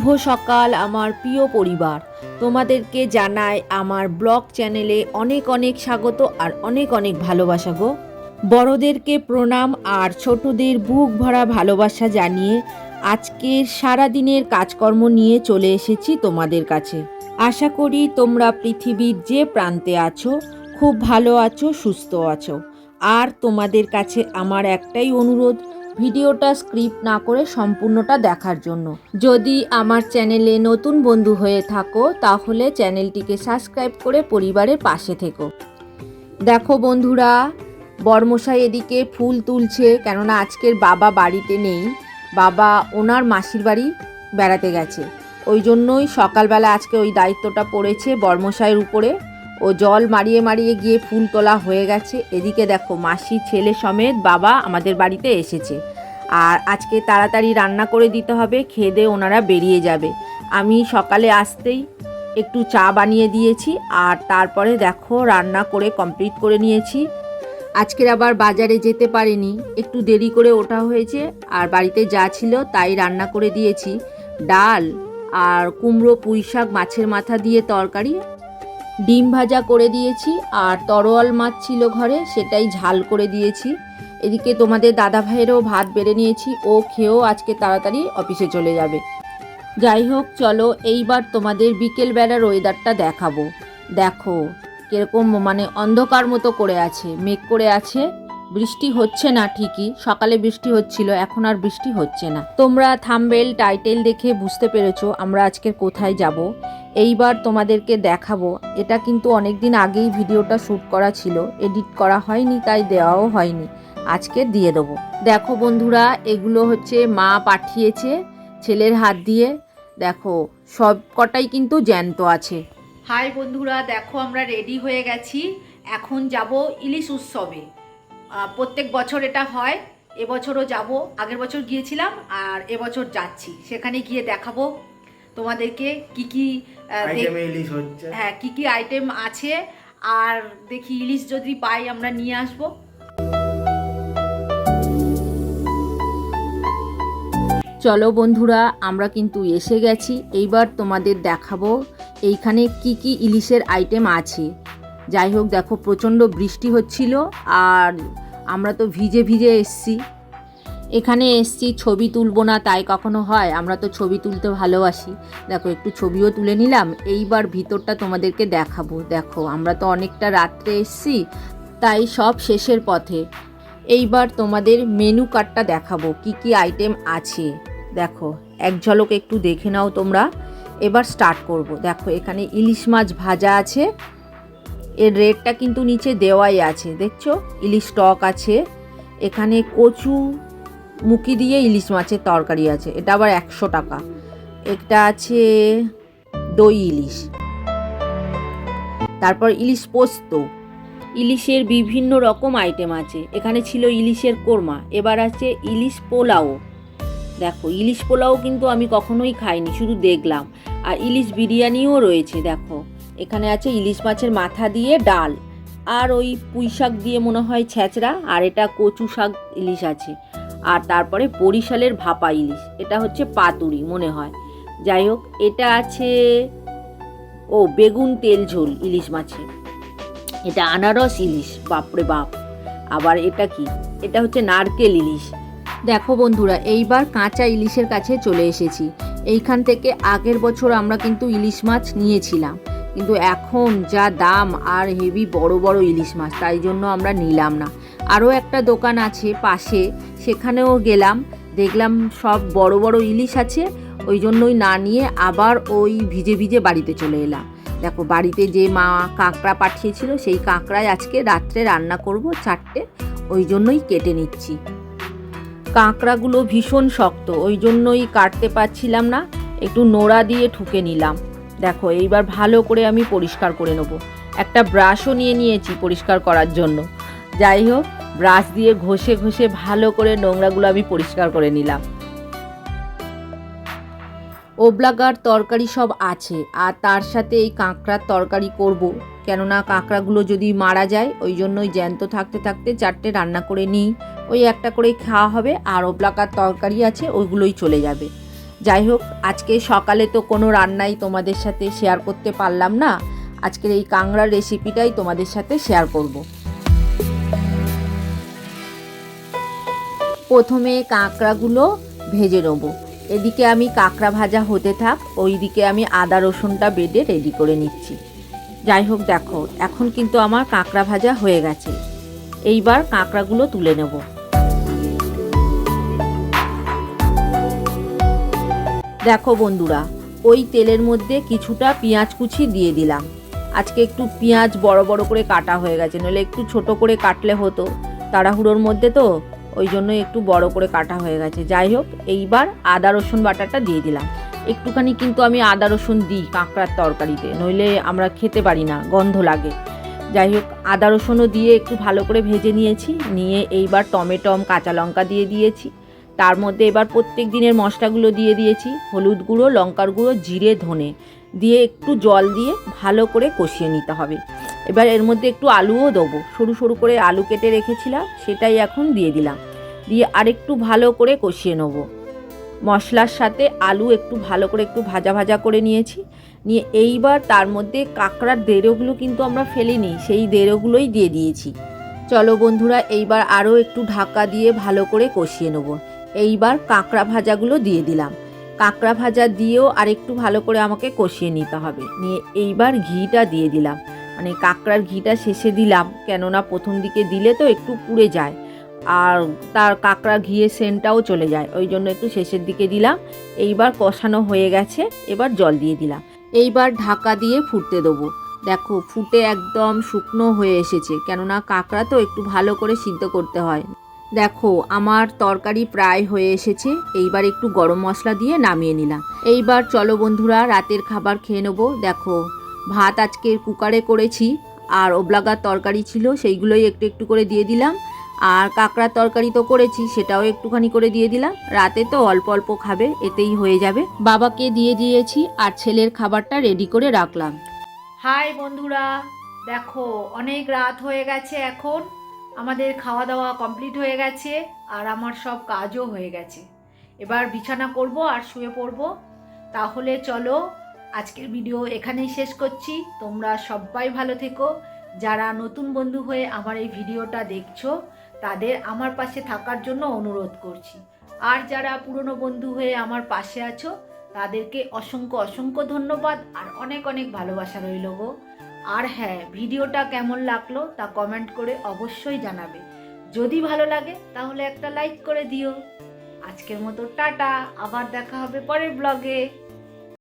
শুভ সকাল আমার প্রিয় পরিবার। তোমাদেরকে জানাই আমার ব্লগ চ্যানেলে অনেক অনেক স্বাগত আর অনেক অনেক ভালোবাসা গো। বড়দেরকে প্রণাম আর ছোটদের বুক ভরা ভালোবাসা জানিয়ে আজকের সারাদিনের কাজকর্ম নিয়ে চলে এসেছি তোমাদের কাছে। আশা করি তোমরা পৃথিবীর যে প্রান্তে আছো, খুব ভালো আছো, সুস্থ আছো। আর তোমাদের কাছে আমার একটাই অনুরোধ ভিডিওটা স্ক্রিপ্ট না করে সম্পূর্ণটা দেখার জন্য। যদি আমার চ্যানেলে নতুন বন্ধু হয়ে থাকো, তাহলে চ্যানেলটিকে সাবস্ক্রাইব করে পরিবারের পাশে থেকো। দেখো বন্ধুরা, বর্মশাই এদিকে ফুল তুলছে, কেননা আজকের বাবা বাড়িতে নেই। বাবা ওনার মাসির বাড়ি বেড়াতে গেছে। ওই জন্যই সকালবেলা আজকে ওই দায়িত্বটা পড়েছে বর্মশাইয়ের উপরে। ও জল মারিয়ে মারিয়ে গিয়ে ফুল তোলা হয়ে গেছে। এদিকে দেখো মাসি, ছেলে সমেত বাবা আমাদের বাড়িতে এসেছে। আর আজকে তাড়াতাড়ি রান্না করে দিতে হবে, খেয়ে ওনারা বেরিয়ে যাবে। আমি সকালে আসতেই একটু চা বানিয়ে দিয়েছি আর তারপরে দেখো রান্না করে কমপ্লিট করে নিয়েছি। আজকের আবার বাজারে যেতে পারিনি, একটু দেরি করে ওঠা হয়েছে আর বাড়িতে যা ছিল তাই রান্না করে দিয়েছি। ডাল আর কুমড়ো পুঁই শাক মাছের মাথা দিয়ে তরকারি ডিম ভাজা করে দিয়েছি আর তরোয়াল মাছ ছিল ঘরে, সেটাই ঝাল করে দিয়েছি। এদিকে তোমাদের দাদা ভাইয়েরও ভাত বেড়ে নিয়েছি, ও খেয়েও আজকে তাড়াতাড়ি অফিসে চলে যাবে। যাই হোক, চলো এইবার তোমাদের বিকেলবেলার ওয়েদারটা দেখাবো। দেখো, কীরকম মানে অন্ধকার মতো করে আছে, মেঘ করে আছে। বৃষ্টি হচ্ছে না ঠিকই, সকালে বৃষ্টি হচ্ছিল, এখন আর বৃষ্টি হচ্ছে না। তোমরা থাম্বেল টাইটেল দেখে বুঝতে পেরেছ আমরা আজকের কোথায় যাব। এইবার তোমাদেরকে দেখাবো। এটা কিন্তু অনেক দিন আগেই ভিডিওটা শ্যুট করা ছিল, এডিট করা হয়নি, তাই দেওয়াও হয়নি। আজকে দিয়ে দেবো। দেখো বন্ধুরা, এগুলো হচ্ছে মা পাঠিয়েছে ছেলের হাত দিয়ে। দেখো, সব কটাই কিন্তু জ্যান্ত আছে। হাই বন্ধুরা, দেখো আমরা রেডি হয়ে গেছি। এখন যাব ইলিশ উৎসবে। প্রত্যেক বছর এটা হয়। এবছরও যাব আগের বছর গিয়েছিলাম আর এবছর যাচ্ছি। সেখানে গিয়ে দেখাবো তোমাদেরকে কি কি হ্যাঁ কি কি আইটেম আছে। আর দেখি ইলিশ যদি পাই আমরা নিয়ে আসব। চলো বন্ধুরা আমরা কিন্তু এসে গেছি। এইবার তোমাদের দেখাবো এইখানে কি কি ইলিশের আইটেম আছে। যাই হোক, দেখো, প্রচণ্ড বৃষ্টি হচ্ছিল আর আমরা তো ভিজে ভিজে এসছি। এখানে এসছি, ছবি তুলবো না, তাই কখনো হয়? আমরা তো ছবি তুলতে ভালোবাসি। দেখো, একটু ছবিও তুলে নিলাম। এইবার ভিতরটা তোমাদেরকে দেখাবো। দেখো, আমরা তো অনেকটা রাত্রে এসছি, তাই সব শেষের পথে। এইবার তোমাদের মেনু কার্ডটা দেখাবো, কি কি আইটেম আছে। দেখো, এক ঝলক একটু দেখে নাও তোমরা। এবার স্টার্ট করব। দেখো, এখানে ইলিশ মাছ ভাজা আছে। এর রেটটা কিন্তু নিচে দেওয়াই আছে, দেখছ? ইলিশ স্টক আছে, এখানে কচু মুখি দিয়ে ইলিশ মাছের তরকারি আছে, এটা আবার একশো টাকা। একটা আছে দই ইলিশ। তারপর ইলিশ পোস্ত। ইলিশের বিভিন্ন রকম আইটেম আছে, এখানে ছিল ইলিশের কোরমা, এবার আছে ইলিশ পোলাও। দেখো, ইলিশ পোলাও কিন্তু আমি কখনোই খাইনি, শুধু দেখলাম। আর ইলিশ বিরিয়ানিও রয়েছে, দেখো। এখানে আছে ইলিশ মাছের মাথা দিয়ে ডাল, আর ওই পুঁই শাক দিয়ে মনে হয় ছেঁচড়া, আর এটা কচু শাক ইলিশ আছে। আর তারপরে বরিশালের ভাপা ইলিশ, এটা হচ্ছে পাতুরি মনে হয়। যাই হোক, এটা আছে, ও বেগুন তেল ঝোল ইলিশ মাছের এটা আনারস ইলিশ, বাপরে বাপ। আবার এটা কি? এটা হচ্ছে নারকেল ইলিশ। দেখো বন্ধুরা, এইবার কাঁচা ইলিশের কাছে চলে এসেছি। এইখান থেকে আগের বছর আমরা কিন্তু ইলিশ মাছ নিয়েছিলাম। কিন্তু এখন যা দাম আর হেভি বড় বড় ইলিশ মাছ, তাই জন্য আমরা নিলাম না। আরও একটা দোকান আছে পাশে, সেখানেও গেলাম, দেখলাম সব বড় বড় ইলিশ আছে, ওই জন্যই না নিয়ে আবার ওই ভিজে ভিজে বাড়িতে চলে এলাম। দেখো, বাড়িতে যে মা কাঁকড়া পাঠিয়েছিল, সেই কাঁকড়ায় আজকে রাত্রে রান্না করব চারটে, ওই জন্যই কেটে নিচ্ছি। কাঁকড়াগুলো ভীষণ শক্ত, ওই জন্যই কাটতে পারছিলাম না, একটু নোড়া দিয়ে ঠুকে নিলাম। দেখো, এইবার ভালো করে আমি পরিষ্কার করে নেব। একটা ব্রাশও নিয়ে নিয়েছি পরিষ্কার করার জন্য। যাই হোক ব্রাশ দিয়ে ঘষে ঘষে ভালো করে নোংরাগুলো আমি পরিষ্কার করে নিলাম। ওবলাগার তরকারি সব আছে, আর তার সাথে এই কাঁকড়ার তরকারি করব। কেননা কাঁকড়াগুলো যদি মারা যায়, ওই জন্যই জ্যান্ত থাকতে থাকতে চারটে রান্না করে নিই। ওই একটা করেই খাওয়া হবে, আর ওবলাকার তরকারি আছে, ওইগুলোই চলে যাবে। যাই হোক, আজকে সকালে তো কোনো রান্নাই তোমাদের সাথে শেয়ার করতে পারলাম না। আজকের এই কাংড়ার রেসিপিটাই তোমাদের সাথে শেয়ার করব। প্রথমে কাঁকড়াগুলো ভেজে নেব। এদিকে আমি কাঁকড়া ভাজা হতে থাক ওই দিকে আমি আদা, রসুনটা বেটে রেডি করে নিচ্ছি। যাই হোক, দেখো, এখন কিন্তু আমার কাঁকড়া ভাজা হয়ে গেছে। এইবার কাঁকড়াগুলো তুলে নেব। দেখো বন্ধুরা, ওই তেলের মধ্যে কিছুটা পেঁয়াজ কুচি দিয়ে দিলাম। আজকে একটু পেঁয়াজ বড় বড় করে কাটা হয়ে গেছে, নইলে একটু ছোট করে কাটলে হতো, তাড়াহুড়োর মধ্যে তো, ওই জন্য একটু বড় করে কাটা হয়ে গেছে। যাই হোক, এইবার আদা, রসুন বাটাটা দিয়ে দিলাম। একটুখানি কিন্তু আমি আদা, রসুন দিই কাঁকড়ার তরকারিতে, নইলে আমরা খেতে পারি না, গন্ধ লাগে। যাই হোক, আদা, রসুনও দিয়ে একটু ভালো করে ভেজে নিয়েছি, নিয়ে এইবার টমেটম, কাঁচা লঙ্কা দিয়ে দিয়েছি। তার মধ্যে এবার প্রত্যেক দিনের মশলাগুলো দিয়ে দিয়েছি, হলুদ গুঁড়ো, লঙ্কার গুঁড়ো, জিরে, ধনে। দিয়ে একটু জল দিয়ে ভালো করে কষিয়ে নিতে হবে। এবার এর মধ্যে একটু আলুও দেবো। সরু সরু করে আলু কেটে রেখেছিলাম, সেটাই এখন দিয়ে দিলাম। দিয়ে আরেকটু ভালো করে কষিয়ে নেব। মশলার সাথে আলু একটু ভালো করে একটু ভাজা ভাজা করে নিয়েছি। নিয়ে এইবার তার মধ্যে কাঁকড়ার দেড়োগুলো কিন্তু আমরা ফেলিনি, সেই দেড়োগুলোই দিয়ে দিয়েছি। চলো বন্ধুরা, এইবার আরও একটু ঢাকা দিয়ে ভালো করে কষিয়ে নেব। এইবার কাঁকড়া ভাজাগুলো দিয়ে দিলাম। কাঁকড়া ভাজা দিয়েও আরেকটু ভালো করে আমাকে কষিয়ে নিতে হবে। নিয়ে এইবার ঘিটা দিয়ে দিলাম। মানে কাঁকড়ার ঘিটা শেষে দিলাম, কেননা প্রথম দিকে দিলে তো একটু পুড়ে যায় আর তার কাঁকড়া ঘিয়ে সেন্টটাও চলে যায়। ওই জন্য একটু শেষের দিকে দিলাম। এইবার কষানো হয়ে গেছে, এবার জল দিয়ে দিলাম। এইবার ঢাকা দিয়ে ফুটতে দেবো। দেখো, ফুটে একদম শুকনো হয়ে এসেছে, কেননা কাঁকড়া তো একটু ভালো করে সিদ্ধ করতে হয়। দেখো, আমার তরকারি প্রায় হয়ে এসেছে। এইবার একটু গরম মশলা দিয়ে নামিয়ে নিলাম। এইবার চলো বন্ধুরা, রাতের খাবার খেয়ে নেব। দেখো, ভাত আজকে কুকারে করেছি, আর ওবলাগার তরকারি ছিল, সেইগুলোই একটু একটু করে দিয়ে দিলাম। আর কাঁকড়ার তরকারি তো করেছি, সেটাও একটুখানি করে দিয়ে দিলাম। রাতে তো অল্প অল্প খাবে, এতেই হয়ে যাবে। বাবাকে দিয়ে দিয়েছি, আর ছেলের খাবারটা রেডি করে রাখলাম। হাই বন্ধুরা, দেখো, অনেক রাত হয়ে গেছে এখন। আমাদের খাওয়া দাওয়া কমপ্লিট হয়ে গেছে আর আমার সব কাজও হয়ে গেছে। এবার বিছানা করব আর শুয়ে পড়ব। তাহলে চলো, আজকের ভিডিও এখানেই শেষ করছি। তোমরা সবাই ভালো থেকো। যারা নতুন বন্ধু হয়ে আমার এই ভিডিওটা দেখছ, তাদের আমার পাশে থাকার জন্য অনুরোধ করছি। আর যারা পুরনো বন্ধু হয়ে আমার পাশে আছো, তাদেরকে অসংখ্য অসংখ্য ধন্যবাদ আর অনেক অনেক ভালোবাসা রইল গো। আর হ্যাঁ ভিডিওটা কেমন লাগল তা কমেন্ট করে অবশ্যই জানাবে। যদি ভালো লাগে, তাহলে একটা লাইক করে দিও। আজকের মতো টাটা, আবার দেখা হবে পরের ব্লগে